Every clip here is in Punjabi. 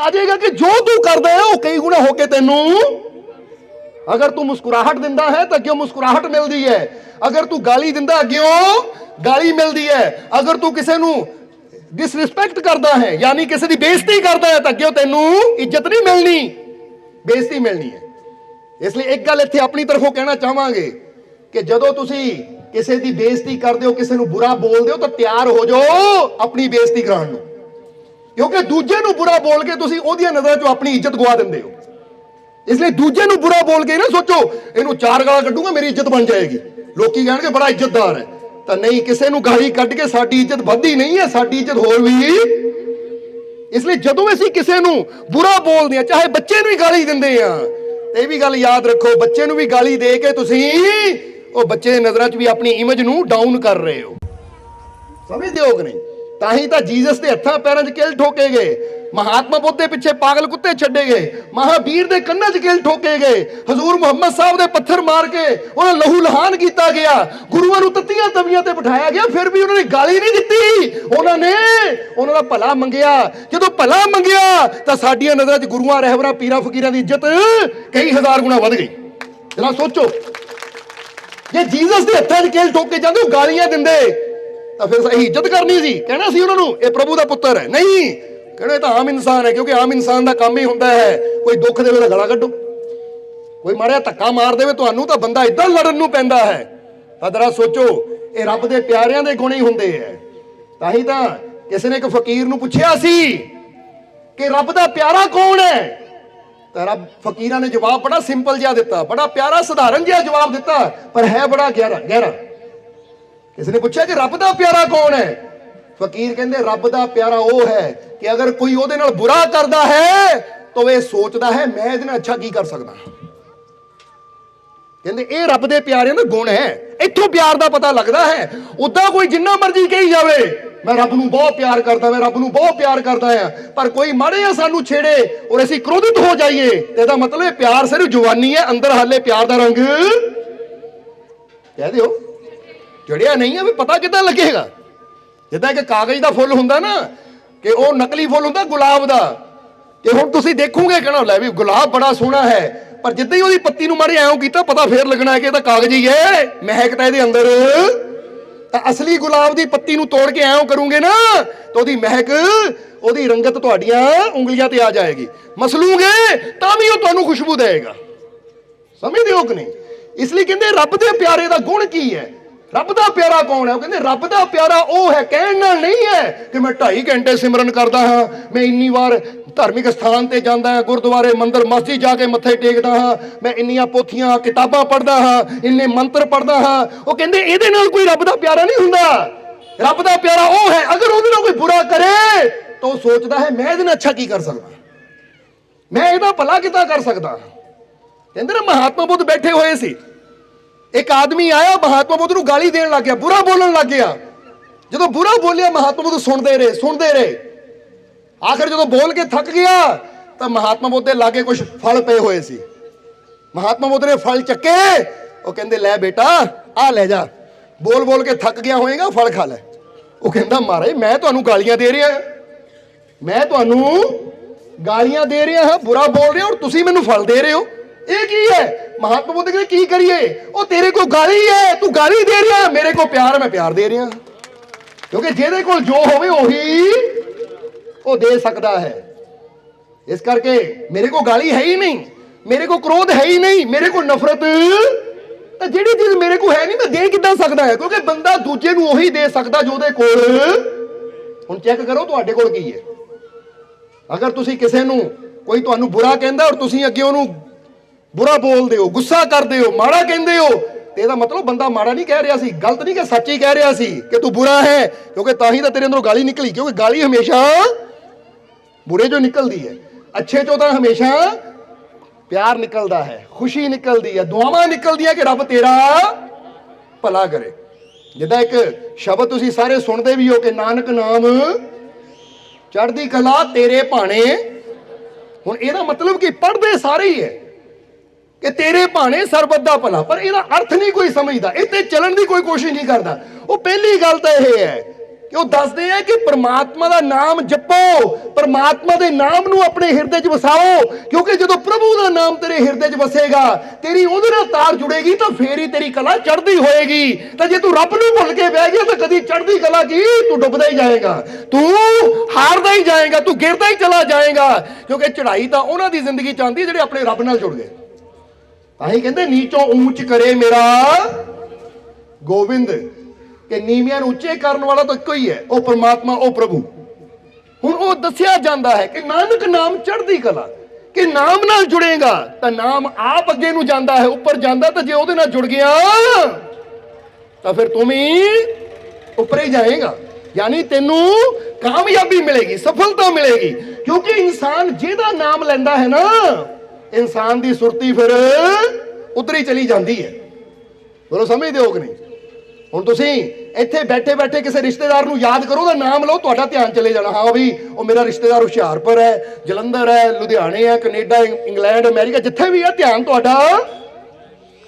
ਆ ਜਾਏਗਾ ਕਿ ਜੋ ਤੂੰ ਕਰਦਾ ਹੈ, ਉਹ ਕਈ ਗੁਣਾ ਹੋ ਕੇ ਤੈਨੂੰ ਅਗਰ ਤੂੰ ਮੁਸਕਰਾਹਟ ਦਿੰਦਾ ਹੈ, ਤਾਂ ਅੱਗੇ ਮੁਸਕਰਾਹਟ ਮਿਲਦੀ ਹੈ? ਅਗਰ ਤੂੰ ਗਾਲੀ ਦਿੰਦਾ ਅੱਗੇ ਗਾਲੀ ਮਿਲਦੀ ਹੈ? ਅਗਰ ਤੂੰ ਕਿਸੇ ਨੂੰ ਡਿਸਰਿਸਪੈਕਟ ਕਰਦਾ ਹੈ, ਯਾਨੀ ਕਿਸੇ ਦੀ ਬੇਇੱਜ਼ਤੀ ਕਰਦਾ ਹੈ, ਤਾਂ ਅੱਗੇ ਤੈਨੂੰ ਇੱਜ਼ਤ ਨਹੀਂ ਮਿਲਣੀ? ਬੇਇੱਜ਼ਤੀ ਮਿਲਣੀ ਹੈ। ਇਸ ਲਈ ਇੱਕ ਗੱਲ ਇੱਥੇ ਆਪਣੀ ਤਰਫੋਂ ਕਹਿਣਾ ਚਾਹਾਂਗੇ ਕਿ ਜਦੋਂ ਤੁਸੀਂ ਕਿਸੇ ਦੀ ਬੇਇੱਜ਼ਤੀ ਕਰਦੇ ਹੋ, ਕਿਸੇ ਨੂੰ ਬੁਰਾ ਬੋਲਦੇ ਹੋ, ਤਾਂ ਤਿਆਰ ਹੋ ਜਾਓ ਆਪਣੀ ਬੇਇੱਜ਼ਤੀ ਕਰਾਉਣ ਨੂੰ। ਕਿਉਂਕਿ ਦੂਜੇ ਨੂੰ ਬੁਰਾ ਬੋਲ ਕੇ ਤੁਸੀਂ ਉਹਦੀਆਂ ਨਜ਼ਰਾਂ 'ਚੋਂ ਆਪਣੀ ਇੱਜ਼ਤ ਗਵਾ ਦਿੰਦੇ ਹੋ। ਇਸ ਲਈ ਦੂਜੇ ਨੂੰ ਬੁਰਾ ਬੋਲ ਕੇ ਨਾ ਸੋਚੋ, ਇਹਨੂੰ ਚਾਰ ਗਾਲਾਂ ਕੱਢੂਗਾ, ਮੇਰੀ ਇੱਜ਼ਤ ਬਣ ਜਾਏਗੀ। ਲੋਕੀ ਕਹਿਣਗੇ, ਬੜਾ ਇੱਜ਼ਤਦਾਰ ਹੈ। ਤਾਂ ਨਹੀਂ, ਕਿਸੇ ਨੂੰ ਗਾਲੀ ਕੱਢ ਕੇ ਸਾਡੀ ਇੱਜ਼ਤ ਵੱਧਦੀ ਨਹੀਂ ਹੈ, ਸਾਡੀ ਇੱਜ਼ਤ ਹੋਰ ਵੀ। ਇਸ ਲਈ ਜਦੋਂ ਅਸੀਂ ਕਿਸੇ ਨੂੰ ਬੁਰਾ ਬੋਲਦੇ ਆ ਚਾਹੇ ਬੱਚੇ ਨੂੰ ਹੀ ਗਾਲੀ ਦਿੰਦੇ ਆ ਤੇ ਇਹ ਵੀ ਗੱਲ ਯਾਦ ਰੱਖੋ, ਬੱਚੇ ਨੂੰ ਵੀ ਗਾਲੀ ਦੇ ਕੇ ਤੁਸੀਂ ਉਹ ਬੱਚੇ ਦੀ ਨਜ਼ਰਾਂ 'ਚ ਵੀ ਆਪਣੀ ਇਮੇਜ ਨੂੰ ਡਾਊਨ ਕਰ ਰਹੇ ਹੋ। ਸਮਝਦੇ ਹੋ ਕਿ ਨਹੀਂ? ਤਾਂ ਹੀ ਤਾਂ ਜੀਸਸ ਦੇ ਹੱਥਾਂ ਪੈਰਾਂ 'ਚ ਕਿਲ ਠੋਕੇ ਗਏ। ਮਹਾਤਮਾ ਬੁੱਧ ਦੇ ਪਿੱਛੇ ਪਾਗਲ ਕੁੱਤੇ ਛੱਡੇ ਗਏ। ਮਹਾਵੀਰ ਦੇ ਕੰਨਾਂ 'ਚ ਕਿਲ ਠੋਕੇ ਗਏ। ਹਜ਼ੂਰ ਮੁਹੰਮਦ ਸਾਹਿਬ ਦੇ ਪੱਥਰ ਮਾਰ ਕੇ ਉਹਨਾਂ ਲਹੂ ਲਹਾਨ ਕੀਤਾ ਗਿਆ। ਗੁਰੂਆਂ ਨੂੰ ਤੱਤੀਆਂ ਤਵੀਆਂ ਤੇ ਬਿਠਾਇਆ ਗਿਆ, ਫਿਰ ਵੀ ਉਹਨਾਂ ਨੇ ਗਾਲੀ ਨਹੀਂ ਦਿੱਤੀ। ਉਹਨਾਂ ਨੇ, ਉਹਨਾਂ ਦਾ ਭਲਾ ਮੰਗਿਆ। ਜਦੋਂ ਭਲਾ ਮੰਗਿਆ, ਤਾਂ ਸਾਡੀਆਂ ਨਜ਼ਰਾਂ 'ਚ ਗੁਰੂਆਂ, ਰਹਿਬਰਾਂ, ਪੀਰਾਂ, ਫਕੀਰਾਂ ਦੀ ਇੱਜ਼ਤ ਕਈ ਹਜ਼ਾਰ ਗੁਣਾ ਵੱਧ ਗਈ। ਜਰਾ ਸੋਚੋ, ਜੇ ਜੀਸਸ ਦੇ ਹੱਥਾਂ 'ਚ ਕਿਲ ਠੋਕੇ ਜਾਂਦੇ, ਉਹ ਗਾਲੀਆਂ ਦਿੰਦੇ। ਤਾਂ ਫਿਰ ਸਹੀ ਇੱਜ਼ਤ ਕਰਨੀ ਸੀ। ਕਹਿਣਾ ਸੀ ਉਹਨਾਂ ਨੂੰ, ਇਹ ਪ੍ਰਭੂ ਦਾ ਪੁੱਤਰ ਹੈ। ਨਹੀਂ ਕਹਿਣਾ ਇਹ ਤਾਂ ਆਮ ਇਨਸਾਨ ਹੈ, ਕਿਉਂਕਿ ਆਮ ਇਨਸਾਨ ਦਾ ਕੰਮ ਹੀ ਹੁੰਦਾ ਹੈ, ਕੋਈ ਦੁੱਖ ਦੇਵੇ ਤਾਂ ਗਲਾ ਕੱਢੋ। ਕੋਈ ਮਾਰਿਆ ਧੱਕਾ ਮਾਰ ਦੇਵੇ ਤੁਹਾਨੂੰ ਤਾਂ ਬੰਦਾ ਇਦਾਂ ਲੜਨ ਨੂੰ ਪੈਂਦਾ ਹੈ। ਤਾਂ ਜਰਾ ਸੋਚੋ, ਇਹ ਰੱਬ ਦੇ ਪਿਆਰਿਆਂ ਦੇ ਗੁਣ ਹੀ ਹੁੰਦੇ ਹੈ। ਤਾਂ ਹੀ ਤਾਂ ਕਿਸੇ ਨੇ ਇੱਕ ਫਕੀਰ ਨੂੰ ਪੁੱਛਿਆ ਸੀ ਕਿ ਰੱਬ ਦਾ ਪਿਆਰਾ ਕੌਣ ਹੈ? ਤਾਂ ਰੱਬ ਫਕੀਰਾਂ ਨੇ ਜਵਾਬ ਬੜਾ ਸਿੰਪਲ ਜਿਹਾ ਦਿੱਤਾ, ਬੜਾ ਪਿਆਰਾ ਸਧਾਰਨ ਜਿਹਾ ਜਵਾਬ ਦਿੱਤਾ, ਪਰ ਹੈ ਬੜਾ ਗਹਿਰਾ ਗਹਿਰਾ। ਕਿਸੇ ਨੇ ਪੁੱਛਿਆ ਕਿ ਰੱਬ ਦਾ ਪਿਆਰਾ ਕੌਣ ਹੈ? ਫਕੀਰ ਕਹਿੰਦੇ, ਰੱਬ ਦਾ ਪਿਆਰਾ ਉਹ ਹੈ ਕਿ ਅਗਰ ਕੋਈ ਉਹਦੇ ਨਾਲ ਬੁਰਾ ਕਰਦਾ ਹੈ, ਤਾਂ ਇਹ ਸੋਚਦਾ ਹੈ, ਮੈਂ ਇਹਦੇ ਨਾਲ ਅੱਛਾ ਕੀ ਕਰ ਸਕਦਾ ਕਹਿੰਦੇ, ਇਹ ਰੱਬ ਦੇ ਪਿਆਰੇ ਦਾ ਗੁਣ ਹੈ। ਇੱਥੋਂ ਪਿਆਰ ਦਾ ਪਤਾ ਲੱਗਦਾ ਹੈ। ਉਦਾਂ ਕੋਈ ਜਿੰਨਾ ਮਰਜ਼ੀ ਕਹੀ ਜਾਵੇ, ਮੈਂ ਰੱਬ ਨੂੰ ਬਹੁਤ ਪਿਆਰ ਕਰਦਾ, ਮੈਂ ਰੱਬ ਨੂੰ ਬਹੁਤ ਪਿਆਰ ਕਰਦਾ ਆ ਪਰ ਕੋਈ ਮਾੜੇ ਆ ਸਾਨੂੰ ਛੇੜੇ ਔਰ ਅਸੀਂ ਕ੍ਰੋਧਿਤ ਹੋ ਜਾਈਏ, ਤੇ ਇਹਦਾ ਮਤਲਬ ਇਹ ਪਿਆਰ ਸਿਰਫ ਜਵਾਨੀ ਹੈ, ਅੰਦਰ ਹਾਲੇ ਪਿਆਰ ਦਾ ਰੰਗ। ਕਹਿ ਦਿਓ। ਜੜਿਆ ਨਹੀਂ ਹੈ ਵੀ ਪਤਾ ਕਿੱਦਾਂ ਲੱਗੇਗਾ? ਜਿੱਦਾਂ ਕਿ ਕਾਗਜ਼ ਦਾ ਫੁੱਲ ਹੁੰਦਾ ਨਾ, ਕਿ ਉਹ ਨਕਲੀ ਫੁੱਲ ਹੁੰਦਾ ਗੁਲਾਬ ਦਾ ਤੇ ਹੁਣ ਤੁਸੀਂ ਦੇਖੋਗੇ ਕਹਿਣਾ ਲੈ ਵੀ ਗੁਲਾਬ ਬੜਾ ਸੋਹਣਾ ਹੈ, ਪਰ ਜਿੱਦਾਂ ਹੀ ਉਹਦੀ ਪੱਤੀ ਨੂੰ ਮਾਰੇ ਐਉਂ ਕੀਤਾ, ਪਤਾ ਫੇਰ ਲੱਗਣਾ ਹੈ ਕਿ ਇਹ ਤਾਂ ਕਾਗਜ਼ ਹੀ ਹੈ, ਮਹਿਕ ਤਾਂ ਇਹਦੇ ਅੰਦਰ। ਤਾਂ ਅਸਲੀ ਗੁਲਾਬ ਦੀ ਪੱਤੀ ਨੂੰ ਤੋੜ ਕੇ ਐਉਂ ਕਰੋਗੇ ਨਾ, ਤਾਂ ਉਹਦੀ ਮਹਿਕ, ਉਹਦੀ ਰੰਗਤ ਤੁਹਾਡੀਆਂ ਉਂਗਲੀਆਂ ਤੇ ਆ ਜਾਏਗੀ। ਮਸਲੂਗੇ, ਤਾਂ ਵੀ ਉਹ ਤੁਹਾਨੂੰ ਖੁਸ਼ਬੂ ਦੇਵੇਗਾ। ਸਮਝਦੇ ਹੋ ਕਿ ਨਹੀਂ? ਇਸ ਲਈ ਕਹਿੰਦੇ, ਰੱਬ ਦੇ ਪਿਆਰੇ ਦਾ ਗੁਣ ਕੀ ਹੈ? ਰੱਬ ਦਾ ਪਿਆਰਾ ਕੌਣ ਹੈ? ਉਹ ਕਹਿੰਦੇ, ਰੱਬ ਦਾ ਪਿਆਰਾ ਉਹ ਹੈ, ਕਹਿਣ ਨਾਲ ਨਹੀਂ ਹੈ ਕਿ ਮੈਂ 2.5 ਘੰਟੇ ਸਿਮਰਨ ਕਰਦਾ ਹਾਂ, ਮੈਂ ਇੰਨੀ ਵਾਰ ਧਾਰਮਿਕ ਸਥਾਨ ਤੇ ਜਾਂਦਾ ਹਾਂ, ਗੁਰਦੁਆਰੇ, ਮੰਦਰ, ਮਸਜਿਦ ਜਾ ਕੇ ਮੱਥੇ ਟੇਕਦਾ ਹਾਂ, ਮੈਂ ਇੰਨੀਆਂ ਪੋਥੀਆਂ, ਕਿਤਾਬਾਂ ਪੜ੍ਹਦਾ ਹਾਂ, ਇੰਨੇ ਮੰਤਰ ਪੜ੍ਹਦਾ ਹਾਂ। ਉਹ ਕਹਿੰਦੇ, ਇਹਦੇ ਨਾਲ ਕੋਈ ਰੱਬ ਦਾ ਪਿਆਰਾ ਨਹੀਂ ਹੁੰਦਾ। ਰੱਬ ਦਾ ਪਿਆਰਾ ਉਹ ਹੈ, ਅਗਰ ਉਹਦੇ ਨਾਲ ਕੋਈ ਬੁਰਾ ਕਰੇ, ਤਾਂ ਉਹ ਸੋਚਦਾ ਹੈ, ਮੈਂ ਇਹਦੇ ਨਾਲ ਅੱਛਾ ਕੀ ਕਰ ਸਕਦਾ? ਮੈਂ ਇਹਦਾ ਭਲਾ ਕਿੱਦਾਂ ਕਰ ਸਕਦਾ? ਕਹਿੰਦੇ ਨਾ, ਮਹਾਤਮਾ ਬੁੱਧ ਬੈਠੇ ਹੋਏ ਸੀ। ਇੱਕ ਆਦਮੀ ਆਇਆ, ਮਹਾਤਮਾ ਬੁੱਧ ਨੂੰ ਗਾਲੀ ਦੇਣ ਲੱਗ ਗਿਆ, ਬੁਰਾ ਬੋਲਣ ਲੱਗ ਗਿਆ। ਜਦੋਂ ਬੁਰਾ ਬੋਲਿਆ, ਮਹਾਤਮਾ ਬੁੱਧ ਸੁਣਦੇ ਰਹੇ ਸੁਣਦੇ ਰਹੇ। ਆਖਰ ਜਦੋਂ ਬੋਲ ਕੇ ਥੱਕ ਗਿਆ, ਤਾਂ ਮਹਾਤਮਾ ਬੁੱਧ ਦੇ ਲਾਗੇ ਕੁਝ ਫਲ ਪਏ ਹੋਏ ਸੀ। ਮਹਾਤਮਾ ਬੁੱਧ ਨੇ ਫਲ ਚੱਕੇ, ਉਹ ਕਹਿੰਦੇ, ਲੈ ਬੇਟਾ, ਆ ਲੈ ਜਾ। ਬੋਲ ਬੋਲ ਕੇ ਥੱਕ ਗਿਆ ਹੋਏਗਾ, ਫਲ ਖਾ ਲੈ। ਉਹ ਕਹਿੰਦਾ, ਮਹਾਰਾਜ, ਮੈਂ ਤੁਹਾਨੂੰ ਗਾਲੀਆਂ ਦੇ ਰਿਹਾ ਮੈਂ ਤੁਹਾਨੂੰ ਗਾਲੀਆਂ ਦੇ ਰਿਹਾ ਹਾਂ, ਬੁਰਾ ਬੋਲ ਰਿਹਾ ਔਰ ਤੁਸੀਂ ਮੈਨੂੰ ਫਲ ਦੇ ਰਹੇ ਹੋ। ਇਹ ਕੀ ਹੈ? ਮਹਾਤਮਾ ਬੁੱਧ ਕਹਿੰਦੇ ਕੀ ਕਰੀਏ? ਉਹ ਤੇਰੇ ਕੋਲ ਗਾਲੀ ਹੈ ਤੂੰ ਗਾਲੀ ਦੇ ਰਿਹਾ ਮੇਰੇ ਕੋਲ ਪਿਆਰ ਹੈ, ਮੈਂ ਪਿਆਰ ਦੇ ਰਿਹਾ ਕਿਉਂਕਿ ਜਿਹਦੇ ਕੋਲ ਜੋ ਹੋਵੇ ਉਹੀ ਉਹ ਦੇ ਸਕਦਾ ਹੈ। ਇਸ ਕਰਕੇ ਮੇਰੇ ਕੋਲ ਗਾਲੀ ਹੈ ਹੀ ਨਹੀਂ। ਮੇਰੇ ਕੋਲ ਕ੍ਰੋਧ ਹੈ ਹੀ ਨਹੀਂ। ਮੇਰੇ ਕੋਲ ਨਫ਼ਰਤ ਤਾਂ ਜਿਹੜੀ ਚੀਜ਼ ਮੇਰੇ ਕੋਲ ਹੈ ਨਹੀਂ ਮੈਂ ਦੇ ਕਿੱਦਾਂ ਸਕਦਾ ਹੈ? ਕਿਉਂਕਿ ਬੰਦਾ ਦੂਜੇ ਨੂੰ ਉਹੀ ਦੇ ਸਕਦਾ ਜੋ ਉਹਦੇ ਕੋਲ ਹੁਣ ਚੈੱਕ ਕਰੋ ਤੁਹਾਡੇ ਕੋਲ ਕੀ ਹੈ। ਅਗਰ ਤੁਸੀਂ ਕਿਸੇ ਨੂੰ ਕੋਈ ਤੁਹਾਨੂੰ ਬੁਰਾ ਕਹਿੰਦਾ ਔਰ ਤੁਸੀਂ ਅੱਗੇ ਉਹਨੂੰ ਬੁਰਾ ਬੋਲਦੇ ਹੋ, ਗੁੱਸਾ ਕਰਦੇ ਹੋ, ਮਾੜਾ ਕਹਿੰਦੇ ਹੋ। ਤੇ ਇਹਦਾ ਮਤਲਬ ਬੰਦਾ ਮਾੜਾ ਨਹੀਂ ਕਹਿ ਰਿਹਾ ਸੀ, ਗਲਤ ਨਹੀਂ ਕਿ ਸੱਚ ਹੀ ਕਹਿ ਰਿਹਾ ਸੀ ਕਿ ਤੂੰ ਬੁਰਾ ਹੈ, ਕਿਉਂਕਿ ਤਾਂ ਹੀ ਤਾਂ ਤੇਰੇ ਅੰਦਰੋਂ ਗਾਲੀ ਨਿਕਲੀ, ਕਿਉਂਕਿ ਗਾਲੀ ਹਮੇਸ਼ਾ ਬੁਰੇ ਜੋ ਨਿਕਲਦੀ ਹੈ। ਅੱਛੇ ਚੋਂ ਤਾਂ ਹਮੇਸ਼ਾ ਪਿਆਰ ਨਿਕਲਦਾ ਹੈ, ਖੁਸ਼ੀ ਨਿਕਲਦੀ ਹੈ, ਦੁਆਵਾਂ ਨਿਕਲਦੀਆਂ ਕਿ ਰੱਬ ਤੇਰਾ ਭਲਾ ਕਰੇ। ਜਿੱਦਾਂ ਇੱਕ ਸ਼ਬਦ ਤੁਸੀਂ ਸਾਰੇ ਸੁਣਦੇ ਵੀ ਹੋ ਕਿ ਨਾਨਕ ਨਾਮ ਚੜ੍ਹਦੀ ਕਲਾ ਤੇਰੇ ਭਾਣੇ। ਹੁਣ ਇਹਦਾ ਮਤਲਬ ਕਿ? ਪੜ੍ਹਦੇ ਸਾਰੇ ਹੀ ਹੈ। ਕਿ ਤੇਰੇ ਭਾਣੇ ਸਰਬੱਤ ਦਾ ਭਲਾ, ਪਰ ਇਹਦਾ ਅਰਥ ਨਹੀਂ ਕੋਈ ਸਮਝਦਾ ਇੱਥੇ ਚੱਲਣ ਦੀ ਕੋਈ ਕੋਸ਼ਿਸ਼ ਨਹੀਂ ਕਰਦਾ। ਉਹ ਪਹਿਲੀ ਗੱਲ ਤਾਂ ਇਹ ਹੈ ਕਿ ਉਹ ਦੱਸਦੇ ਆ ਕਿ ਪ੍ਰਮਾਤਮਾ ਦਾ ਨਾਮ ਜਪੋ, ਪ੍ਰਮਾਤਮਾ ਦੇ ਨਾਮ ਨੂੰ ਆਪਣੇ ਹਿਰਦੇ 'ਚ ਵਸਾਓ, ਕਿਉਂਕਿ ਜਦੋਂ ਪ੍ਰਭੂ ਦਾ ਨਾਮ ਤੇਰੇ ਹਿਰਦੇ 'ਚ ਵਸੇਗਾ, ਤੇਰੀ ਉਹਦੇ ਨਾਲ ਤਾਰ ਜੁੜੇਗੀ ਤਾਂ ਫੇਰ ਹੀ ਤੇਰੀ ਕਲਾ ਚੜ੍ਹਦੀ ਹੋਏਗੀ। ਤਾਂ ਜੇ ਤੂੰ ਰੱਬ ਨੂੰ ਭੁੱਲ ਕੇ ਬਹਿ ਗਿਆ ਤਾਂ ਕਦੀ ਚੜ੍ਹਦੀ ਕਲਾ ਕੀ? ਤੂੰ ਡੁੱਬਦਾ ਹੀ ਜਾਏਗਾ। ਤੂੰ ਹਾਰਦਾ ਹੀ ਜਾਏਗਾ, ਤੂੰ ਗਿਰਦਾ ਹੀ ਚਲਾ ਜਾਏਗਾ, ਕਿਉਂਕਿ ਚੜ੍ਹਾਈ ਤਾਂ ਉਹਨਾਂ ਦੀ ਜ਼ਿੰਦਗੀ ਚ ਆਉਂਦੀ, ਜਿਹੜੇ ਆਪਣੇ ਰੱਬ ਨਾਲ ਜੁੜ ਗਏ। ਤਾਂ ਹੀ ਕਹਿੰਦੇ, ਨੀਚੋਂ ਉੱਚ ਕਰੇ ਮੇਰਾ ਗੋਬਿੰਦ ਕਿ ਨੀਵਿਆਂ ਨੂੰ ਉੱਚੇ ਕਰਨ ਵਾਲਾ ਤਾਂ ਇੱਕੋ ਹੀ ਹੈ, ਉਹ ਪ੍ਰਮਾਤਮਾ, ਉਹ ਪ੍ਰਭੂ। ਹੁਣ ਉਹ ਦੱਸਿਆ ਜਾਂਦਾ ਹੈ ਕਿ ਨਾਨਕ ਨਾਮ ਚੜ੍ਹਦੀ ਕਲਾ, ਕਿ ਨਾਮ ਨਾਲ ਜੁੜੇਗਾ, ਤਾਂ ਨਾਮ ਆਪ ਅੱਗੇ ਨੂੰ ਜਾਂਦਾ ਹੈ, ਉੱਪਰ ਜਾਂਦਾ, ਤਾਂ ਜੇ ਉਹਦੇ ਨਾਲ ਜੁੜ ਗਿਆ, ਤਾਂ ਫਿਰ ਤੂੰ ਵੀ ਉੱਪਰ ਹੀ ਜਾਏਗਾ। ਯਾਨੀ ਤੈਨੂੰ ਕਾਮਯਾਬੀ ਮਿਲੇਗੀ, ਸਫਲਤਾ ਮਿਲੇਗੀ, ਕਿਉਂਕਿ ਇਨਸਾਨ ਜਿਹਦਾ ਨਾਮ ਲੈਂਦਾ ਹੈ ਨਾ ਇਨਸਾਨ ਦੀ ਸੁਰਤੀ ਫਿਰ ਉਤਰੀ ਚਲੀ ਜਾਂਦੀ ਹੈ। ਬੋਲੋ ਸਮਝਦੇ ਹੋ ਕਿ ਨਹੀਂ? ਹੁਣ ਤੁਸੀਂ ਇੱਥੇ ਬੈਠੇ ਬੈਠੇ ਕਿਸੇ ਰਿਸ਼ਤੇਦਾਰ ਨੂੰ ਯਾਦ ਕਰੋ ਉਹਦਾ ਨਾਮ ਲਓ, ਤੁਹਾਡਾ ਧਿਆਨ ਚਲੇ ਜਾਣਾ। ਹਾਂ ਵੀ ਉਹ ਮੇਰਾ ਰਿਸ਼ਤੇਦਾਰ ਹੁਸ਼ਿਆਰਪੁਰ ਹੈ, ਜਲੰਧਰ ਹੈ, ਲੁਧਿਆਣੇ ਹੈ, ਕੈਨੇਡਾ ਇੰਗਲੈਂਡ, ਅਮਰੀਕਾ, ਜਿੱਥੇ ਵੀ ਹੈ, ਧਿਆਨ ਤੁਹਾਡਾ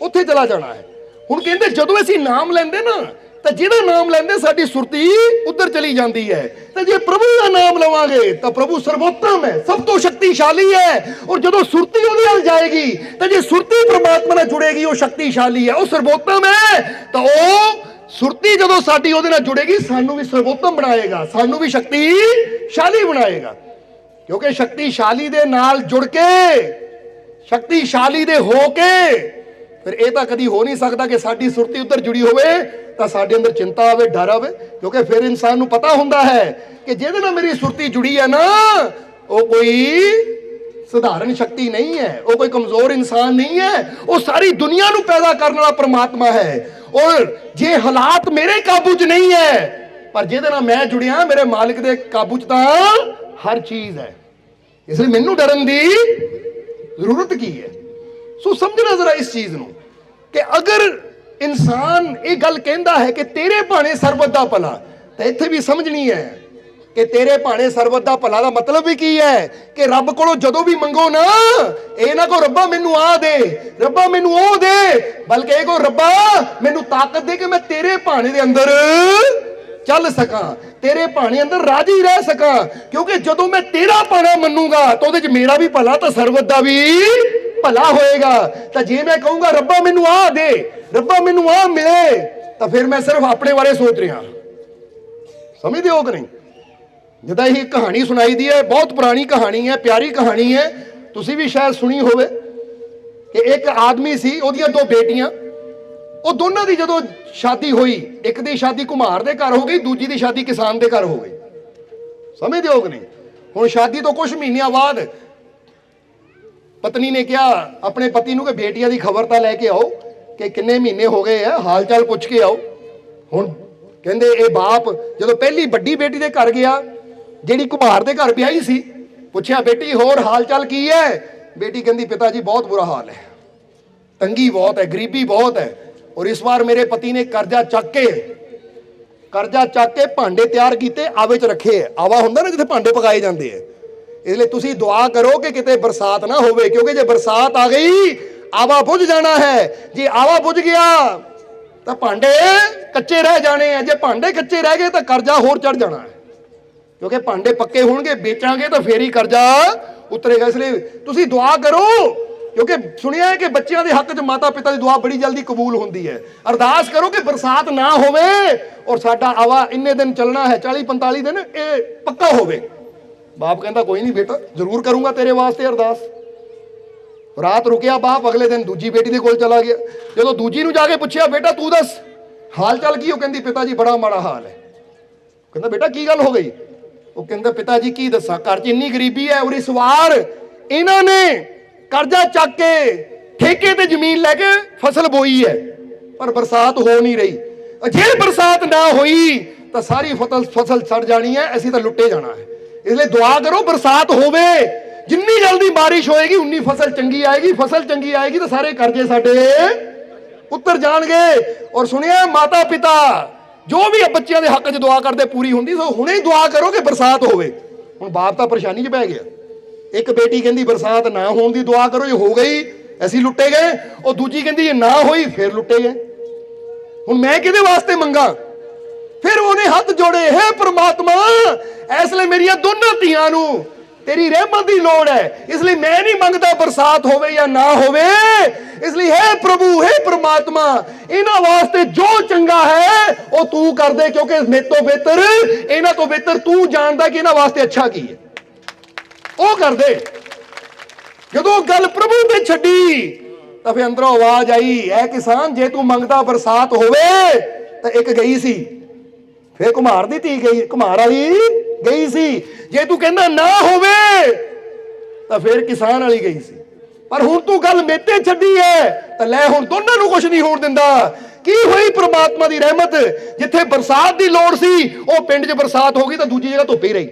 ਉੱਥੇ ਚਲਾ ਜਾਣਾ ਹੈ। ਹੁਣ ਕਹਿੰਦੇ ਜਦੋਂ ਅਸੀਂ ਨਾਮ ਲੈਂਦੇ ਨਾ ਤਾਂ ਜਿਹੜਾ ਨਾਮ ਲੈਂਦੇ ਸਾਡੀ ਸੁਰਤੀ ਉੱਧਰ ਚਲੀ ਜਾਂਦੀ ਹੈ। ਤੇ ਜੇ ਪ੍ਰਭੂ ਦਾ ਨਾਮ ਲਵਾਂਗੇ, ਤਾਂ ਪ੍ਰਭੂ ਸਰਵੋਤਮ ਹੈ, ਸਭ ਤੋਂ ਸ਼ਕਤੀਸ਼ਾਲੀ ਹੈ। ਔਰ ਜਦੋਂ ਸੁਰਤੀ ਉਹਦੇ ਨਾਲ ਜਾਏਗੀ, ਤਾਂ ਜੇ ਸੁਰਤੀ ਪ੍ਰਮਾਤਮਾ ਨਾਲ ਜੁੜੇਗੀ, ਉਹ ਸ਼ਕਤੀਸ਼ਾਲੀ ਹੈ, ਉਹ ਸਰਵੋਤਮ ਹੈ। ਤਾਂ ਉਹ ਸੁਰਤੀ ਜਦੋਂ ਸਾਡੀ ਉਹਦੇ ਨਾਲ ਜੁੜੇਗੀ, ਸਾਨੂੰ ਵੀ ਸਰਵੋਤਮ ਬਣਾਏਗਾ, ਸਾਨੂੰ ਵੀ ਸ਼ਕਤੀਸ਼ਾਲੀ ਬਣਾਏਗਾ। ਕਿਉਂਕਿ ਸ਼ਕਤੀਸ਼ਾਲੀ ਦੇ ਨਾਲ ਜੁੜ ਕੇ, ਸ਼ਕਤੀਸ਼ਾਲੀ ਦੇ ਹੋ ਕੇ ਫਿਰ ਇਹ ਤਾਂ ਕਦੀ ਹੋ ਨਹੀਂ ਸਕਦਾ ਕਿ ਸਾਡੀ ਸੁਰਤੀ ਉੱਧਰ ਜੁੜੀ ਹੋਵੇ, ਤਾਂ ਸਾਡੇ ਅੰਦਰ ਚਿੰਤਾ ਆਵੇ, ਡਰ ਆਵੇ, ਕਿਉਂਕਿ ਫਿਰ ਇਨਸਾਨ ਨੂੰ ਪਤਾ ਹੁੰਦਾ ਹੈ ਕਿ ਜਿਹਦੇ ਨਾਲ ਮੇਰੀ ਸੁਰਤੀ ਜੁੜੀ ਹੈ ਨਾ, ਉਹ ਕੋਈ ਸਧਾਰਨ ਸ਼ਕਤੀ ਨਹੀਂ ਹੈ, ਉਹ ਕੋਈ ਕਮਜ਼ੋਰ ਇਨਸਾਨ ਨਹੀਂ ਹੈ, ਉਹ ਸਾਰੀ ਦੁਨੀਆ ਨੂੰ ਪੈਦਾ ਕਰਨ ਵਾਲਾ ਪਰਮਾਤਮਾ ਹੈ। ਔਰ ਜੇ ਹਾਲਾਤ ਮੇਰੇ ਕਾਬੂ 'ਚ ਨਹੀਂ ਹੈ, ਪਰ ਜਿਹਦੇ ਨਾਲ ਮੈਂ ਜੁੜਿਆ, ਮੇਰੇ ਮਾਲਕ ਦੇ ਕਾਬੂ 'ਚ ਤਾਂ ਹਰ ਚੀਜ਼ ਹੈ। ਇਸ ਲਈ ਮੈਨੂੰ ਡਰਨ ਦੀ ਜ਼ਰੂਰਤ ਕੀ ਹੈ? ਸੋ ਸਮਝਣਾ ਜ਼ਰਾ ਇਸ ਚੀਜ਼ ਨੂੰ ਕਿ ਅਗਰ ਇਨਸਾਨ ਇਹ ਗੱਲ ਕਹਿੰਦਾ ਹੈ ਕਿ ਤੇਰੇ ਭਾਣੇ ਸਰਬਤ ਦਾ ਭਲਾ, ਤਾਂ ਇੱਥੇ ਵੀ ਸਮਝਣੀ ਹੈ ਕਿ ਤੇਰੇ ਭਾਣੇ ਸਰਬਤ ਦਾ ਭਲਾ ਦਾ ਮਤਲਬ ਵੀ ਕੀ ਹੈ? ਕਿ ਰੱਬ ਕੋਲੋਂ ਜਦੋਂ ਵੀ ਮੰਗੋ ਨਾ, ਇਹ ਨਾ ਕੋ ਰੱਬਾ, ਮੈਨੂੰ ਆ ਦੇ, ਰੱਬਾ, ਮੈਨੂੰ ਉਹ ਦੇ, ਬਲਕਿ ਇਹ ਕੋ ਰੱਬਾ, ਮੈਨੂੰ ਤਾਕਤ ਦੇ ਕਿ ਮੈਂ ਤੇਰੇ ਭਾਣੇ ਦੇ ਅੰਦਰ ਚੱਲ ਸਕਾਂ, ਤੇਰੇ ਭਾਣੇ ਅੰਦਰ ਰਾਜੀ ਰਹਿ ਸਕਾਂ, ਕਿਉਂਕਿ ਜਦੋਂ ਮੈਂ ਤੇਰਾ ਭਾਣਾ ਮੰਨੂਗਾ, ਤਾਂ ਉਹਦੇ 'ਚ ਮੇਰਾ ਵੀ ਭਲਾ, ਤਾਂ ਸਰਬਤ ਦਾ ਵੀ ਭਲਾ ਹੋਏਗਾ। ਤਾਂ ਜੇ ਮੈਂ ਕਹੂੰਗਾ, ਰੱਬਾ ਮੈਨੂੰ ਆ ਦੇ, ਰੱਬਾ ਮੈਨੂੰ ਆ ਮਿਲੇ, ਤਾਂ ਫਿਰ ਮੈਂ ਸਿਰਫ ਆਪਣੇ ਬਾਰੇ ਸੋਚ ਰਿਹਾ। ਸਮਝਦੇ ਹੋ ਕਿ ਨਹੀਂ? ਜਿੱਦਾਂ ਇਹ ਕਹਾਣੀ ਸੁਣਾਈ ਦੀ ਹੈ, ਬਹੁਤ ਪੁਰਾਣੀ ਕਹਾਣੀ ਹੈ, ਪਿਆਰੀ ਕਹਾਣੀ ਹੈ। ਤੁਸੀਂ ਵੀ ਸ਼ਾਇਦ ਸੁਣੀ ਹੋਵੇ ਕਿ ਇੱਕ ਆਦਮੀ ਸੀ, ਉਹਦੀਆਂ ਦੋ ਬੇਟੀਆਂ। ਉਹ ਦੋਨਾਂ ਦੀ ਜਦੋਂ ਸ਼ਾਦੀ ਹੋਈ, ਇੱਕ ਦੀ ਸ਼ਾਦੀ ਕੁਮਾਰ ਦੇ ਘਰ ਹੋ ਗਈ, ਦੂਜੀ ਦੀ ਸ਼ਾਦੀ ਕਿਸਾਨ ਦੇ ਘਰ ਹੋ ਗਈ। ਸਮਝਦੇ ਹੋ ਕਿ ਨਹੀਂ? ਹੁਣ ਸ਼ਾਦੀ ਤੋਂ ਕੁਝ ਮਹੀਨਿਆਂ ਬਾਅਦ ਪਤਨੀ ਨੇ ਕਿਹਾ, ਆਪਣੇ ਪਤੀ ਨੂੰ ਕਿ ਬੇਟੀਆਂ ਦੀ ਖਬਰ ਤਾਂ ਲੈ ਕੇ ਆਓ ਕਿ ਕਿੰਨੇ ਮਹੀਨੇ ਹੋ ਗਏ ਆ ਹਾਲ ਚਾਲ ਪੁੱਛ ਕੇ ਆਓ। ਹੁਣ ਕਹਿੰਦੇ ਇਹ ਬਾਪ ਜਦੋਂ ਪਹਿਲੀ ਵੱਡੀ ਬੇਟੀ ਦੇ ਘਰ ਗਿਆ, ਜਿਹੜੀ ਕੁਮਾਰ ਦੇ ਘਰ ਵਿਆਹੀ ਸੀ, ਪੁੱਛਿਆ, ਬੇਟੀ, ਹੋਰ ਹਾਲ ਚਾਲ ਕੀ ਹੈ? ਬੇਟੀ ਕਹਿੰਦੀ, ਪਿਤਾ ਜੀ, ਬਹੁਤ ਬੁਰਾ ਹਾਲ ਹੈ। ਤੰਗੀ ਬਹੁਤ ਹੈ, ਗਰੀਬੀ ਬਹੁਤ ਹੈ। ਔਰ ਇਸ ਵਾਰ ਮੇਰੇ ਪਤੀ ਨੇ ਕਰਜ਼ਾ ਚੱਕ ਕੇ, ਕਰਜ਼ਾ ਚੱਕ ਕੇ ਭਾਂਡੇ ਤਿਆਰ ਕੀਤੇ, ਆਵੇ ਚ ਰੱਖੇ ਆਵਾ ਹੁੰਦਾ ਨਾ ਜਿੱਥੇ ਭਾਂਡੇ ਪਕਾਏ ਜਾਂਦੇ ਹੈ। ਇਸ ਲਈ ਤੁਸੀਂ ਦੁਆ ਕਰੋ ਕਿ ਕਿਤੇ ਬਰਸਾਤ ਨਾ ਹੋਵੇ, ਕਿਉਂਕਿ ਜੇ ਬਰਸਾਤ ਆ ਗਈ, ਆਵਾ ਬੁਝ ਜਾਣਾ ਹੈ। ਜੇ ਆਵਾ ਬੁਝ ਗਿਆ, ਤਾਂ ਭਾਂਡੇ ਕੱਚੇ ਰਹਿ ਜਾਣੇ ਆ ਜੇ ਭਾਂਡੇ ਕੱਚੇ ਰਹਿ ਗਏ, ਤਾਂ ਕਰਜ਼ਾ ਹੋਰ ਚੜ ਜਾਣਾ ਹੈ। ਕਿਉਂਕਿ ਭਾਂਡੇ ਪੱਕੇ ਹੋਣਗੇ, ਵੇਚਾਂਗੇ, ਤਾਂ ਫੇਰ ਹੀ ਕਰਜ਼ਾ ਉਤਰੇਗਾ। ਇਸ ਲਈ ਤੁਸੀਂ ਦੁਆ ਕਰੋ ਕਿਉਂਕਿ ਸੁਣਿਆ ਹੈ ਕਿ ਬੱਚਿਆਂ ਦੇ ਹੱਕ 'ਚ ਮਾਤਾ ਪਿਤਾ ਦੀ ਦੁਆ ਬੜੀ ਜਲਦੀ ਕਬੂਲ ਹੁੰਦੀ ਹੈ। ਅਰਦਾਸ ਕਰੋ ਕਿ ਬਰਸਾਤ ਨਾ ਹੋਵੇ ਔਰ ਸਾਡਾ ਆਵਾ ਇੰਨੇ ਦਿਨ ਚੱਲਣਾ ਹੈ 40 45 ਦਿਨ, ਇਹ ਪੱਕਾ ਹੋਵੇ। ਬਾਪ ਕਹਿੰਦਾ, ਕੋਈ ਨਹੀਂ ਬੇਟਾ, ਜ਼ਰੂਰ ਕਰੂੰਗਾ ਤੇਰੇ ਵਾਸਤੇ ਅਰਦਾਸ। ਰਾਤ ਰੁਕਿਆ ਬਾਪ, ਅਗਲੇ ਦਿਨ ਦੂਜੀ ਬੇਟੀ ਦੇ ਕੋਲ ਚਲਾ ਗਿਆ। ਜਦੋਂ ਦੂਜੀ ਨੂੰ ਜਾ ਕੇ ਪੁੱਛਿਆ, ਬੇਟਾ, ਤੂੰ ਦੱਸ, ਹਾਲ ਚਾਲ ਕੀ? ਉਹ ਕਹਿੰਦੀ ਪਿਤਾ ਜੀ ਬੜਾ ਮਾੜਾ ਹਾਲ ਹੈ। ਕਹਿੰਦਾ, ਬੇਟਾ, ਕੀ ਗੱਲ ਹੋ ਗਈ? ਉਹ ਕਹਿੰਦਾ ਪਿਤਾ ਜੀ ਕੀ ਦੱਸਾਂ? ਘਰ 'ਚ ਇੰਨੀ ਗਰੀਬੀ ਹੈ ਔਰ ਸਵਾਰ ਇਹਨਾਂ ਨੇ ਕਰਜ਼ਾ ਚੱਕ ਕੇ ਠੇਕੇ ਤੇ ਜ਼ਮੀਨ ਲੈ ਕੇ ਫਸਲ ਬੋਈ ਹੈ, ਪਰ ਬਰਸਾਤ ਹੋ ਨਹੀਂ ਰਹੀ। ਅ ਜੇ ਬਰਸਾਤ ਨਾ ਹੋਈ, ਤਾਂ ਸਾਰੀ ਫਸਲ ਫਸਲ ਸੜ ਜਾਣੀ ਹੈ, ਅਸੀਂ ਤਾਂ ਲੁੱਟੇ ਜਾਣਾ ਹੈ। ਇਸ ਲਈ ਦੁਆ ਕਰੋ ਬਰਸਾਤ ਹੋਵੇ। ਜਿੰਨੀ ਜਲਦੀ ਬਾਰਿਸ਼ ਹੋਏਗੀ, ਉਨੀ ਫਸਲ ਚੰਗੀ ਆਏਗੀ। ਫਸਲ ਚੰਗੀ ਆਏਗੀ, ਤਾਂ ਸਾਰੇ ਕਰਜ਼ੇ ਸਾਡੇ ਉੱਤਰ ਜਾਣਗੇ। ਔਰ ਸੁਣਿਆ ਮਾਤਾ ਪਿਤਾ ਜੋ ਵੀ ਬੱਚਿਆਂ ਦੇ ਹੱਕ 'ਚ ਦੁਆ ਕਰਦੇ ਪੂਰੀ ਹੁੰਦੀ, ਸੋ ਹੁਣੇ ਹੀ ਦੁਆ ਕਰੋ ਕਿ ਬਰਸਾਤ ਹੋਵੇ। ਹੁਣ ਬਾਪ ਤਾਂ ਪਰੇਸ਼ਾਨੀ 'ਚ ਪੈ ਗਿਆ। ਇੱਕ ਬੇਟੀ ਕਹਿੰਦੀ, ਬਰਸਾਤ ਨਾ ਹੋਣ ਦੀ ਦੁਆ ਕਰੋ, ਇਹ ਹੋ ਗਈ, ਅਸੀਂ ਲੁੱਟੇ ਗਏ। ਉਹ ਦੂਜੀ ਕਹਿੰਦੀ ਇਹ ਨਾ ਹੋਈ, ਫਿਰ ਲੁੱਟੇ ਗਏ। ਹੁਣ ਮੈਂ ਕਿਹਦੇ ਵਾਸਤੇ ਮੰਗਾ? ਫਿਰ ਉਹਨੇ ਹੱਥ ਜੋੜੇ, ਹੈ ਪ੍ਰਮਾਤਮਾ, ਇਸ ਲਈ ਮੇਰੀਆਂ ਦੋਨਾਂ ਧੀਆਂ ਨੂੰ ਤੇਰੀ ਰਹਿਮਤ ਦੀ ਲੋੜ ਹੈ। ਇਸ ਲਈ ਮੈਂ ਨਹੀਂ ਮੰਗਦਾ ਬਰਸਾਤ ਹੋਵੇ ਜਾਂ ਨਾ ਹੋਵੇ। ਇਸ ਲਈ, ਹੈ ਪ੍ਰਭੂ, ਹੈ ਪ੍ਰਮਾਤਮਾ, ਇਹਨਾਂ ਵਾਸਤੇ ਜੋ ਚੰਗਾ ਹੈ, ਉਹ ਤੂੰ ਕਰ ਦੇ, ਕਿਉਂਕਿ ਮੇਰੇ ਤੋਂ ਬਿਹਤਰ, ਇਹਨਾਂ ਤੋਂ ਬਿਹਤਰ ਤੂੰ ਜਾਣਦਾ ਕਿ ਇਹਨਾਂ ਵਾਸਤੇ ਅੱਛਾ ਕੀ ਹੈ। ਉਹ ਕਰਦੇ। ਜਦੋਂ ਗੱਲ ਪ੍ਰਭੂ ਤੇ ਛੱਡੀ, ਤਾਂ ਫਿਰ ਅੰਦਰੋਂ ਆਵਾਜ਼ ਆਈ, ਐ ਕਿਸਾਨ, ਜੇ ਤੂੰ ਮੰਗਦਾ ਬਰਸਾਤ ਹੋਵੇ, ਤਾਂ ਇੱਕ ਗਈ ਸੀ। ਫਿਰ ਕੁਮਾਰ ਦੀ ਧੀ ਗਈ ਕੁਮਾਰ ਵਾਲੀ ਗਈ ਸੀ। ਜੇ ਤੂੰ ਕਹਿੰਦਾ ਨਾ ਹੋਵੇ, ਤਾਂ ਫਿਰ ਕਿਸਾਨ ਵਾਲੀ ਗਈ ਸੀ। ਪਰ ਹੁਣ ਤੂੰ ਗੱਲ ਮੇਤੇ ਛੱਡੀ ਐ, ਤਾਂ ਲੈ ਹੁਣ ਦੋਨਾਂ ਨੂੰ ਕੁਝ ਨਹੀਂ ਹੋਣ ਦਿੰਦਾ। ਕੀ ਹੋਈ ਪ੍ਰਮਾਤਮਾ ਦੀ ਰਹਿਮਤ? ਜਿੱਥੇ ਬਰਸਾਤ ਦੀ ਲੋੜ ਸੀ, ਉਹ ਪਿੰਡ 'ਚ ਬਰਸਾਤ ਹੋ ਗਈ, ਤਾਂ ਦੂਜੀ ਜਗ੍ਹਾ ਧੁੱਪ ਹੀ ਰਹੀ।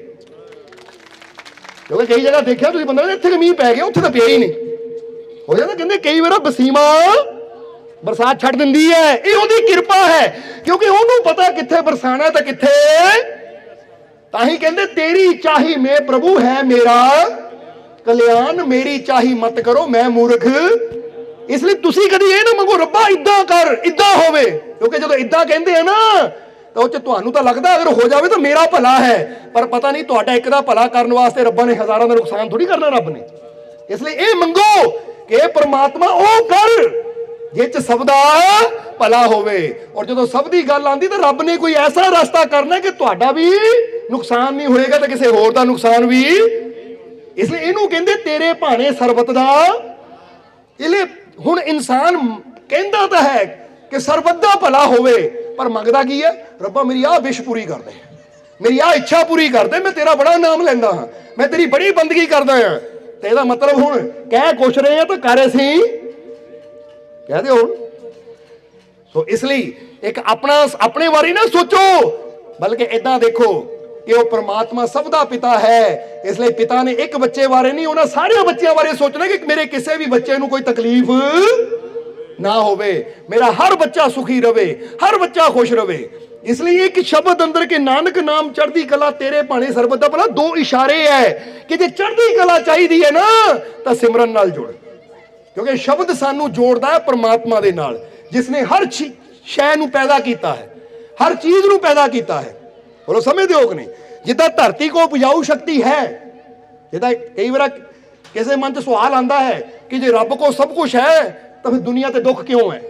ਕਿਉਂਕਿ ਕਈ ਜਗ੍ਹਾ ਦੇਖਿਆ, ਤੁਸੀਂ ਬੰਦਾ ਇੱਥੇ ਮੀਂਹ ਪੈ ਗਿਆ ਉੱਥੇ ਤਾਂ ਪਿਆ ਹੀ ਨਹੀਂ। ਹੋ ਜਾਂਦਾ ਕਹਿੰਦੇ ਕਈ ਵਾਰ ਬਸੀਮਾ ਬਰਸਾਤ ਛੱਡ ਦਿੰਦੀ ਹੈ, ਇਹ ਉਹਦੀ ਕਿਰਪਾ ਹੈ, ਕਿਉਂਕਿ ਉਹਨੂੰ ਪਤਾ ਕਿੱਥੇ ਬਰਸਾਣਾ ਤਾਂ ਕਿੱਥੇ। ਤਾਂ ਹੀ ਕਹਿੰਦੇ, ਤੇਰੀ ਚਾਹੀ ਮੈਂ ਪ੍ਰਭੂ ਹੈ ਮੇਰਾ, ਕਲਿਆਣ ਮੇਰੀ ਚਾਹੀ ਮਤ ਕਰੋ, ਮੈਂ ਮੂਰਖ। ਇਸ ਲਈ ਤੁਸੀਂ ਕਦੀ ਇਹ ਨਾ ਮੰਗੋ, ਰੱਬਾ, ਇਦਾਂ ਕਰ, ਇਦਾਂ ਹੋਵੇ। ਕਿਉਂਕਿ ਜਦੋਂ ਇਦਾਂ ਕਹਿੰਦੇ ਆ ਨਾ ਤਾਂ ਉਹ ਚ ਤੁਹਾਨੂੰ ਤਾਂ ਲੱਗਦਾ ਅਗਰ ਹੋ ਜਾਵੇ ਤਾਂ ਮੇਰਾ ਭਲਾ ਹੈ। ਪਰ ਪਤਾ ਨਹੀਂ ਤੁਹਾਡਾ ਇੱਕ ਦਾ ਭਲਾ ਕਰਨ ਵਾਸਤੇ ਰੱਬਾ ਨੇ ਹਜ਼ਾਰਾਂ ਦਾ ਨੁਕਸਾਨ ਥੋੜੀ ਕਰਨਾ ਰੱਬ ਨੇ। ਇਸ ਲਈ ਇਹ ਮੰਗੋ ਕਿ ਇਹ ਪ੍ਰਮਾਤਮਾ ਉਹ ਕਰ, ਜਿਹ ਚ ਸਭ ਦਾ ਭਲਾ ਹੋਵੇ। ਔਰ ਜਦੋਂ ਸਭ ਦੀ ਗੱਲ ਆਂਦੀ ਤਾਂ ਰੱਬ ਨੇ ਕੋਈ ਐਸਾ ਰਸਤਾ ਕਰਨਾ ਕਿ ਤੁਹਾਡਾ ਵੀ ਨੁਕਸਾਨ ਨਹੀਂ ਹੋਏਗਾ ਤੇ ਕਿਸੇ ਹੋਰ ਦਾ ਨੁਕਸਾਨ ਵੀ। ਇਸ ਲਈ ਇਹਨੂੰ ਕਹਿੰਦੇ ਤੇਰੇ ਭਾਣੇ ਸਰਬਤ ਦਾ। ਇਹ ਲਈ ਹੁਣ ਇਨਸਾਨ ਕਹਿੰਦਾ ਤਾਂ ਹੈ ਕਿ ਸਰਬਤ ਦਾ ਭਲਾ ਹੋਵੇ। ਪਰ ਮੰਗਦਾ ਕੀ ਹੈ? ਰੱਬਾ ਮੇਰੀ ਆਹ ਵਿਸ਼ ਪੂਰੀ ਕਰ ਦੇ। ਮੇਰੀ ਆਹ ਇੱਛਾ ਪੂਰੀ ਕਰ ਦੇ। ਮੈਂ ਤੇਰਾ ਬੜਾ ਨਾਮ ਲੈਂਦਾ ਹਾਂ। ਮੈਂ ਤੇਰੀ ਬੜੀ ਬੰਦਗੀ ਕਰਦਾ ਹਾਂ। ਤੇ ਇਹਦਾ ਮਤਲਬ ਹੁਣ ਕਹਿ ਕੁਛ ਰਹੇ ਆ ਤਾਂ ਕਰ ਅਸੀਂ। ਕਹਿ ਹੁਣ। ਸੋ ਇਸ ਲਈ ਇੱਕ ਆਪਣਾ, ਆਪਣੇ ਬਾਰੇ ਨਾ ਸੋਚੋ। ਬਲਕਿ ਇਦਾਂ ਦੇਖੋ ਕਿ ਉਹ ਪ੍ਰਮਾਤਮਾ ਸਭ ਦਾ ਪਿਤਾ ਹੈ। ਇਸ ਲਈ ਪਿਤਾ ਨੇ ਇੱਕ ਬੱਚੇ ਬਾਰੇ ਨਹੀਂ, ਉਹਨਾਂ ਸਾਰੇ ਬੱਚਿਆਂ ਬਾਰੇ ਸੋਚਣਾ ਕਿ ਮੇਰੇ ਕਿਸੇ ਵੀ ਬੱਚੇ ਨੂੰ ਕੋਈ ਤਕਲੀਫ ਨਾ ਹੋਵੇ, ਮੇਰਾ ਹਰ ਬੱਚਾ ਸੁਖੀ ਰਵੇ, ਹਰ ਬੱਚਾ ਖੁਸ਼ ਰਵੇ। ਇਸ ਲਈ ਇੱਕ ਸ਼ਬਦ ਅੰਦਰ ਕੇ ਨਾਨਕ ਨਾਮ ਚੜ੍ਹਦੀ ਕਲਾ ਤੇਰੇ ਭਾਣੇ ਸਰਬਤ ਦਾ ਭਲਾ ਦੋ ਇਸ਼ਾਰੇ ਹੈ ਕਿ ਜੇ ਚੜ੍ਹਦੀ ਕਲਾ ਚਾਹੀਦੀ ਹੈ ਨਾ, ਤਾਂ ਸਿਮਰਨ ਨਾਲ ਜੁੜ। ਕਿਉਂਕਿ ਸ਼ਬਦ ਸਾਨੂੰ ਜੋੜਦਾ ਹੈ ਪਰਮਾਤਮਾ ਦੇ ਨਾਲ, ਜਿਸ ਨੇ ਹਰ ਚੀ- ਸ਼ੈ ਨੂੰ ਪੈਦਾ ਕੀਤਾ ਹੈ, ਹਰ ਚੀਜ਼ ਨੂੰ ਪੈਦਾ ਕੀਤਾ ਹੈ। ਬੋਲੋ, ਸਮਝਦੇ ਹੋ ਕਿ ਨਹੀਂ? ਜਿੱਦਾਂ ਧਰਤੀ ਕੋ ਉਪਜਾਊ ਸ਼ਕਤੀ ਹੈ, ਜਿੱਦਾਂ ਕਈ ਵਾਰ ਕਿਸੇ ਮਨ 'ਚ ਸਵਾਲ ਆਂਦਾ ਹੈ ਕਿ ਜੇ ਰੱਬ ਕੋ ਸਭ ਕੁਝ ਹੈ ਤਾਂ ਫਿਰ ਦੁਨੀਆ ਤੇ ਦੁੱਖ ਕਿਉਂ ਹੈ?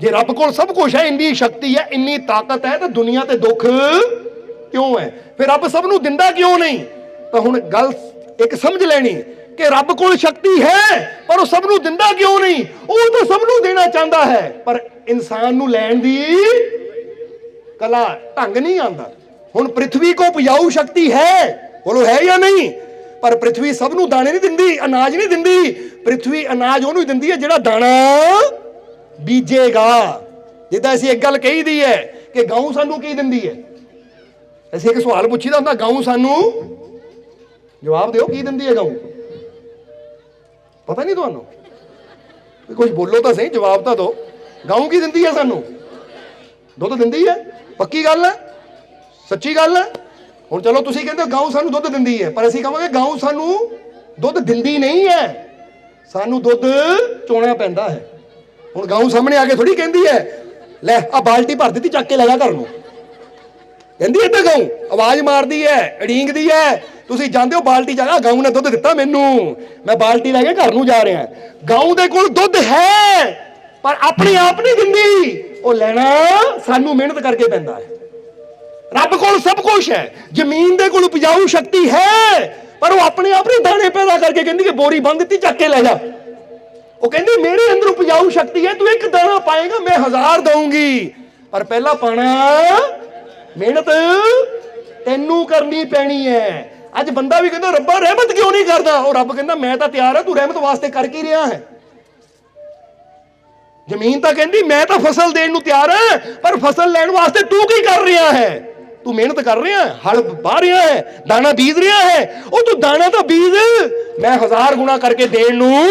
ਜੇ ਰੱਬ ਕੋਲ ਸਭ ਕੁਝ ਹੈ, ਇੰਨੀ ਸ਼ਕਤੀ ਹੈ, ਇੰਨੀ ਤਾਕਤ ਹੈ, ਤਾਂ ਦੁਨੀਆ ਤੇ ਦੁੱਖ ਕਿਉਂ ਹੈ? ਫਿਰ ਰੱਬ ਸਭ ਨੂੰ ਦਿੰਦਾ ਕਿਉਂ ਨਹੀਂ? ਤਾਂ ਹੁਣ ਗੱਲ ਇੱਕ ਸਮਝ ਲੈਣੀ ਕਿ ਰੱਬ ਕੋਲ ਸ਼ਕਤੀ ਹੈ, ਪਰ ਉਹ ਸਭ ਨੂੰ ਦਿੰਦਾ ਕਿਉਂ ਨਹੀਂ? ਉਹ ਤਾਂ ਸਭ ਨੂੰ ਦੇਣਾ ਚਾਹੁੰਦਾ ਹੈ, ਪਰ ਇਨਸਾਨ ਨੂੰ ਲੈਣ ਦੀ ਕਲਾ ਢੰਗ ਨਹੀਂ ਆਂਦਾ ਹੁਣ ਪ੍ਰithvi ਕੋ ਉਪਜਾਊ ਸ਼ਕਤੀ ਹੈ? ਬੋਲੋ ਹੈ ਜਾਂ ਨਹੀਂ? ਪਰ ਪ੍ਰithvi ਸਭ ਨੂੰ ਦਾਣੇ ਨਹੀਂ ਦਿੰਦੀ, ਅਨਾਜ ਨਹੀਂ ਦਿੰਦੀ। ਪ੍ਰithvi ਅਨਾਜ ਉਹਨੂੰ ਹੀ ਦਿੰਦੀ ਹੈ ਜਿਹੜਾ ਦਾਣਾ ਬੀਜੇਗਾ। ਜਿੱਦਾਂ ਅਸੀਂ ਇੱਕ ਗੱਲ ਕਹੀਦੀ ਹੈ ਕਿ ਗਊ ਸਾਨੂੰ ਕੀ ਦਿੰਦੀ ਹੈ? ਅਸੀਂ ਇੱਕ ਸਵਾਲ ਪੁੱਛੀਦਾ ਹੁੰਦਾ, ਗਊ ਸਾਨੂੰ ਜਵਾਬ ਦਿਓ, ਕੀ ਦਿੰਦੀ ਹੈ ਗਊ? ਪਤਾ ਨਹੀਂ ਤੁਹਾਨੂੰ? ਵੀ ਕੁਝ ਬੋਲੋ ਤਾਂ ਸਹੀ, ਜਵਾਬ ਤਾਂ ਦਿਓ। ਗਊ ਕੀ ਦਿੰਦੀ ਹੈ ਸਾਨੂੰ? ਦੁੱਧ ਦਿੰਦੀ ਹੈ? ਪੱਕੀ ਗੱਲ ਹੈ? ਸੱਚੀ ਗੱਲ ਹੈ? ਹੁਣ ਚਲੋ ਤੁਸੀਂ ਕਹਿੰਦੇ ਹੋ ਗਊ ਸਾਨੂੰ ਦੁੱਧ ਦਿੰਦੀ ਹੈ, ਪਰ ਅਸੀਂ ਕਹਾਂਗੇ ਗਊ ਸਾਨੂੰ ਦੁੱਧ ਦਿੰਦੀ ਨਹੀਂ ਹੈ। ਸਾਨੂੰ ਦੁੱਧ ਚੋਣਾ ਪੈਂਦਾ ਹੈ। ਹੁਣ ਗਊ ਸਾਹਮਣੇ ਆ ਕੇ ਥੋੜੀ ਕਹਿੰਦੀ ਹੈ, ਲੈ ਆ ਬਾਲਟੀ ਭਰ ਦਿੱਤੀ, ਚੱਕ ਕੇ ਲੈ ਜਾ ਘਰ ਨੂੰ। ਕਹਿੰਦੀ ਇੱਦਾਂ ਗਊ ਆਵਾਜ਼ ਮਾਰਦੀ ਹੈ ਅੜੀਂਗਦੀ ਹੈ। ਤੁਸੀਂ ਜਾਂਦੇ ਹੋ ਬਾਲਟੀ ਜਾ ਕੇ ਨੇ ਦੁੱਧ ਦਿੱਤਾ ਮੈਨੂੰ। ਮੈਂ ਬਾਲਟੀ ਲੈ ਕੇ ਘਰ ਨੂੰ ਜਾ ਰਿਹਾ। ਗਊ ਦੇ ਕੋਲ ਦੁੱਧ ਹੈ, ਪਰ ਆਪਣੇ ਆਪ ਨਹੀਂ ਦਿੰਦੀ। ਉਹ ਲੈਣਾ ਸਾਨੂੰ ਮਿਹਨਤ ਕਰਕੇ ਪੈਂਦਾ ਹੈ। ਰੱਬ ਕੋਲ ਸਭ ਕੁਝ ਹੈ। ਜ਼ਮੀਨ ਦੇ ਕੋਲ ਉਪਜਾਊ ਸ਼ਕਤੀ ਹੈ, ਪਰ ਉਹ ਆਪਣੇ ਆਪ ਨਹੀਂ ਦਾਣੇ ਪੈਦਾ ਕਰਕੇ ਕਹਿੰਦੀ ਕਿ ਬੋਰੀ ਬੰਦ ਦਿੱਤੀ, ਚੱਕ ਕੇ ਲੈ ਜਾ। ਉਹ ਕਹਿੰਦੀ, ਮੇਰੇ ਅੰਦਰ ਉਪਜਾਊ ਸ਼ਕਤੀ ਹੈ, ਤੂੰ ਇੱਕ ਦਾਣਾ ਪਾਏਗਾ, ਮੈਂ ਹਜ਼ਾਰ ਦਊਂਗੀ। ਪਰ ਪਹਿਲਾਂ ਪਾਣਾ, ਮਿਹਨਤ ਤੈਨੂੰ ਕਰਨੀ ਪੈਣੀ ਹੈ। ਅੱਜ ਬੰਦਾ ਵੀ ਕਹਿੰਦਾ, ਰੱਬਾ, ਰਹਿਮਤ ਕਿਉਂ ਨਹੀਂ ਕਰਦਾ? ਉਹ ਰੱਬ ਕਹਿੰਦਾ, ਮੈਂ ਤਾਂ ਤਿਆਰ ਹਾਂ, ਤੂੰ ਰਹਿਮਤ ਵਾਸਤੇ ਕਰ ਕੀ ਰਿਹਾ ਹੈ? ਜ਼ਮੀਨ ਤਾਂ ਕਹਿੰਦੀ, ਮੈਂ ਤਾਂ ਫਸਲ ਦੇਣ ਨੂੰ ਤਿਆਰ ਹਾਂ, ਪਰ ਫਸਲ ਲੈਣ ਵਾਸਤੇ ਤੂੰ ਕੀ ਕਰ ਰਿਹਾ ਹੈ? ਤੂੰ ਮਿਹਨਤ ਕਰ ਰਿਹਾ ਹੈ ਹਲ ਬਾਹ ਰਿਹਾ ਹੈ, ਦਾਣਾ ਬੀਜ ਰਿਹਾ ਹੈ। ਉਹ ਤੂੰ ਦਾਣਾ ਤਾਂ ਬੀਜ। ਮੈਂ ਹਜ਼ਾਰ ਗੁਣਾ ਕਰਕੇ ਦੇਣ ਨੂੰ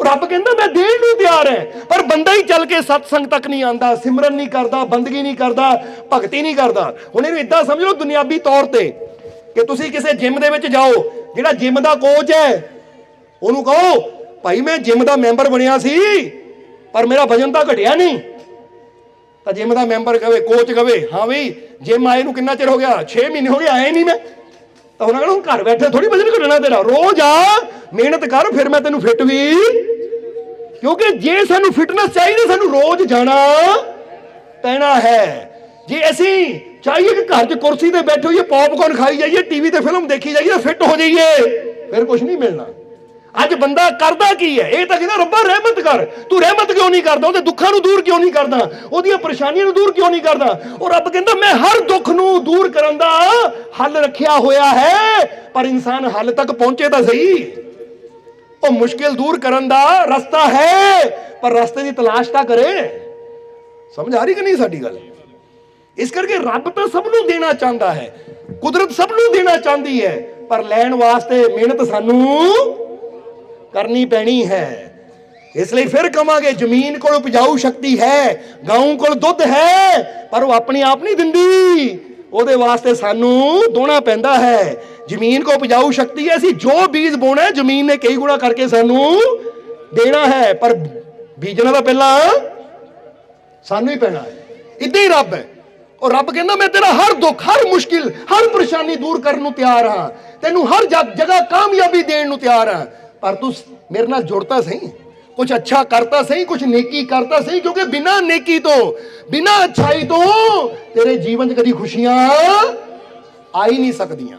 ਰੱਬ ਕਹਿੰਦਾ ਮੈਂ ਦੇਣ ਨੂੰ ਤਿਆਰ ਹੈ, ਪਰ ਬੰਦਾ ਹੀ ਚੱਲ ਕੇ ਸਤਸੰਗ ਤੱਕ ਨਹੀਂ ਆਂਦਾ ਸਿਮਰਨ ਨਹੀਂ ਕਰਦਾ, ਬੰਦਗੀ ਨਹੀਂ ਕਰਦਾ, ਭਗਤੀ ਨਹੀਂ ਕਰਦਾ। ਹੁਣ ਇਹਨੂੰ ਇਦਾਂ ਸਮਝ ਲਓ ਦੁਨਿਆਵੀ ਤੌਰ ਤੇ ਕਿ ਤੁਸੀਂ ਕਿਸੇ ਜਿਮ ਦੇ ਵਿੱਚ ਜਾਓ, ਜਿਹੜਾ ਜਿਮ ਦਾ ਕੋਚ ਹੈ, ਉਹਨੂੰ ਕਹੋ, ਭਾਈ ਮੈਂ ਜਿਮ ਦਾ ਮੈਂਬਰ ਬਣਿਆ ਸੀ, ਪਰ ਮੇਰਾ ਵਜਨ ਤਾਂ ਘਟਿਆ ਨਹੀਂ। ਤਾਂ ਜਿਮ ਦਾ ਮੈਂਬਰ ਕਵੇ ਕੋਚ ਕਵੇ, ਹਾਂ ਬਈ, ਜਿਮ ਆਏ ਨੂੰ ਕਿੰਨਾ ਚਿਰ ਹੋ ਗਿਆ? 6 ਮਹੀਨੇ ਹੋ ਗਏ, ਆਏ ਨਹੀਂ ਮੈਂ। ਤਾਂ ਉਹਨਾਂ ਕਹਿੰਦਾ ਹੁਣ ਘਰ ਬੈਠੇ ਥੋੜੀ ਵਜਨ ਘਟਣਾ ਤੇਰਾ। ਰੋਜ਼ ਆ, ਮਿਹਨਤ ਕਰ, ਫਿਰ ਮੈਂ ਤੈਨੂੰ ਫਿੱਟ ਵੀ। ਕਿਉਂਕਿ ਜੇ ਸਾਨੂੰ ਫਿਟਨੈਸ ਚਾਹੀਦੀ, ਸਾਨੂੰ ਰੋਜ਼ ਜਾਣਾ ਪੈਣਾ ਹੈ। ਜੇ ਅਸੀਂ ਚਾਹੀਏ ਕਿ ਘਰ 'ਚ ਕੁਰਸੀ ਤੇ ਬੈਠੇ ਹੋਈਏ ਪੌਪਕਾਰਨ ਖਾਈ ਜਾਈਏ ਟੀਵੀ ਤੇ ਫਿਲਮ ਦੇਖੀ ਜਾਈਏ ਫਿੱਟ ਹੋ ਜਾਈਏ। ਫਿਰ ਕੁਝ ਨਹੀਂ ਮਿਲਣਾ। ਅੱਜ ਬੰਦਾ ਕਰਦਾ ਕੀ ਹੈ? ਇਹ ਤਾਂ ਕਹਿੰਦਾ, ਰੱਬਾ, ਰਹਿਮਤ ਕਰ। ਤੂੰ ਰਹਿਮਤ ਕਿਉਂ ਨਹੀਂ ਕਰਦਾ? ਉਹਦੇ ਦੁੱਖਾਂ ਨੂੰ ਦੂਰ ਕਿਉਂ ਨਹੀਂ ਕਰਦਾ? ਉਹਦੀਆਂ ਪਰੇਸ਼ਾਨੀਆਂ ਨੂੰ ਦੂਰ ਕਿਉਂ ਨਹੀਂ ਕਰਦਾ? ਉਹ ਰੱਬ ਕਹਿੰਦਾ, ਮੈਂ ਹਰ ਦੁੱਖ ਨੂੰ ਦੂਰ ਕਰਨ ਦਾ ਹੱਲ ਰੱਖਿਆ ਹੋਇਆ ਹੈ, ਪਰ ਇਨਸਾਨ ਹੱਲ ਤੱਕ ਪਹੁੰਚੇ ਤਾਂ ਸਹੀ। ਉਹ ਮੁਸ਼ਕਿਲ ਦੂਰ ਕਰਨ ਦਾ ਰਸਤਾ ਹੈ, ਪਰ ਰਸਤੇ ਦੀ ਤਲਾਸ਼ ਤਾਂ ਕਰੇ। ਸਮਝ ਆ ਰਹੀ ਕਿ ਨਹੀਂ ਸਾਡੀ ਗੱਲ? ਇਸ ਕਰਕੇ ਰੱਬ ਤਾਂ ਸਭ ਨੂੰ ਦੇਣਾ ਚਾਹੁੰਦਾ ਹੈ, ਕੁਦਰਤ ਸਭ ਨੂੰ ਦੇਣਾ ਚਾਹੁੰਦੀ ਹੈ, ਪਰ ਲੈਣ ਵਾਸਤੇ ਮਿਹਨਤ ਸਾਨੂੰ ਕਰਨੀ ਪੈਣੀ ਹੈ। ਇਸ ਲਈ ਫਿਰ ਕਵਾਂਗੇ ਜ਼ਮੀਨ ਕੋਲ ਉਪਜਾਊ ਸ਼ਕਤੀ ਹੈ, ਗਾਉਂ ਕੋਲ ਦੁੱਧ ਹੈ, ਪਰ ਉਹ ਆਪਣੇ ਆਪ ਨਹੀਂ ਦਿੰਦੀ। ਉਹਦੇ ਵਾਸਤੇ ਸਾਨੂੰ ਦੋਣਾ ਪੈਂਦਾ ਹੈ। ਜ਼ਮੀਨ ਕੋ ਉਪਜਾਊ ਸ਼ਕਤੀ ਹੈ, ਅਸੀਂ ਜੋ ਬੀਜ ਬੋਣਾ ਜ਼ਮੀਨ ਨੇ ਕਈ ਗੁਣਾ ਕਰਕੇ ਸਾਨੂੰ ਦੇਣਾ ਹੈ, ਪਰ ਬੀਜਣਾ ਤਾਂ ਪਹਿਲਾਂ ਸਾਨੂੰ ਹੀ ਪੈਣਾ ਹੈ। ਇਦਾਂ ਹੀ ਰੱਬ ਹੈ। ਉਹ ਰੱਬ ਕਹਿੰਦਾ, ਮੈਂ ਤੇਰਾ ਹਰ ਦੁੱਖ, ਹਰ ਮੁਸ਼ਕਿਲ, ਹਰ ਪਰੇਸ਼ਾਨੀ ਦੂਰ ਕਰਨ ਨੂੰ ਤਿਆਰ ਹਾਂ। ਤੈਨੂੰ ਹਰ ਜਗ੍ਹਾ ਕਾਮਯਾਬੀ ਦੇਣ ਨੂੰ ਤਿਆਰ ਹਾਂ। ਪਰ ਤੂੰ ਮੇਰੇ ਨਾਲ ਜੁੜਤਾ ਸਹੀ ਕੁਝ ਅੱਛਾ ਕਰਤਾ ਸਹੀ ਕੁਝ ਨੇਕੀ ਕਰਤਾ ਸਹੀ, ਕਿਉਂਕਿ ਬਿਨਾਂ ਨੇਕੀ ਤੋਂ, ਬਿਨਾਂ ਅੱਛਾਈ ਤੋਂ ਤੇਰੇ ਜੀਵਨ 'ਚ ਕਦੀ ਖੁਸ਼ੀਆਂ ਆ ਹੀ ਨਹੀਂ ਸਕਦੀਆਂ।